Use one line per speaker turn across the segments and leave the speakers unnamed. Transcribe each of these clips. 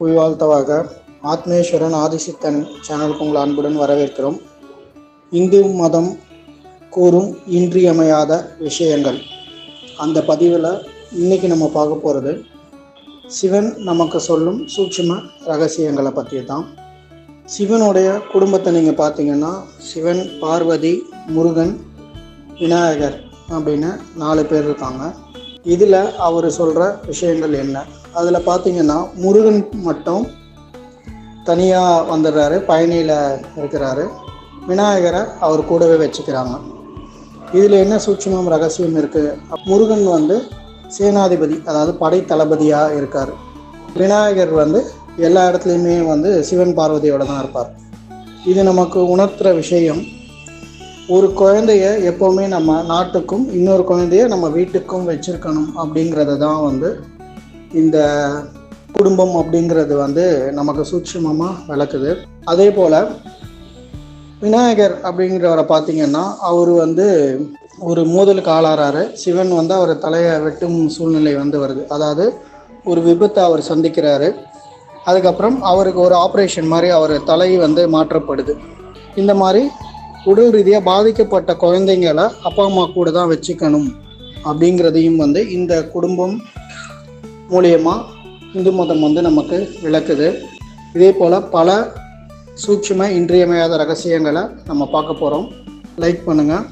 புய்வாழ்த்தவாக ஆத்மேஸ்வரன் ஆதிசித்தன் சேனலுக்கு உங்கள் அன்புடன் வரவேற்கிறோம். இந்து மதம் கூறும் இன்றியமையாத விஷயங்கள். அந்த பதிவில் இன்னைக்கு நம்ம பார்க்க போகிறது சிவன் நமக்கு சொல்லும் சூட்சும ரகசியங்களை பற்றி தான் சிவனுடைய குடும்பத்தை நீங்கள் பார்த்தீங்கன்னா சிவன் பார்வதி முருகன் விநாயகர் அப்படின்னு நாலு பேர் இருக்காங்க. இதில் அவர் சொல்கிற விஷயங்கள் என்ன? அதில் பார்த்தீங்கன்னா முருகன் மட்டும் தனியாக வந்துடுறாரு பயணியில் இருக்கிறாரு. விநாயகரை அவர் கூடவே வச்சுக்கிறாங்க. இதில் என்ன சூட்சமும் ரகசியம் இருக்குது முருகன் வந்து சேனாதிபதி அதாவது படை தளபதியாக இருக்கார். விநாயகர் வந்து எல்லா இடத்துலையுமே வந்து சிவன் பார்வதியோட தான் இருப்பார். இது நமக்கு உணர்த்துற விஷயம். ஒரு குழந்தைய எப்போவுமே நம்ம நாட்டுக்கும் இன்னொரு குழந்தைய நம்ம வீட்டுக்கும் வச்சுருக்கணும் அப்படிங்கிறத தான் வந்து இந்த குடும்பம் அப்படிங்கிறது வந்து நமக்கு சூட்சமமாக விளக்குது. அதே போல் விநாயகர் அப்படிங்கிறவரை பார்த்தீங்கன்னா அவர் வந்து ஒரு மோதலுக்கு ஆளாகிறாரு சிவன் வந்து அவர் தலையை வெட்டும் சூழ்நிலை வந்து வருது. அதாவது ஒரு விபத்தை அவர் சந்திக்கிறாரு. அதுக்கப்புறம் அவருக்கு ஒரு ஆப்ரேஷன் மாதிரி அவர் தலை வந்து மாற்றப்படுது. இந்த மாதிரி உடல் ரீதியாக பாதிக்கப்பட்ட குழந்தைங்களை அப்பா அம்மா கூட தான் வச்சுக்கணும் அப்படிங்கிறதையும் வந்து இந்த குடும்பம் மூலியமாக இந்து மதம் வந்து நமக்கு விளக்குது. இதே போல் பல சூட்சும இன்றியமையாத ரகசியங்களை நம்ம பார்க்க போகிறோம் லைக் பண்ணுங்கள்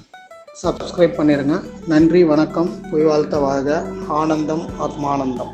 சப்ஸ்கிரைப் பண்ணிடுங்க நன்றி வணக்கம். புய் வாழ்த்த வாழ்க. ஆனந்தம் ஆத்மானந்தம்.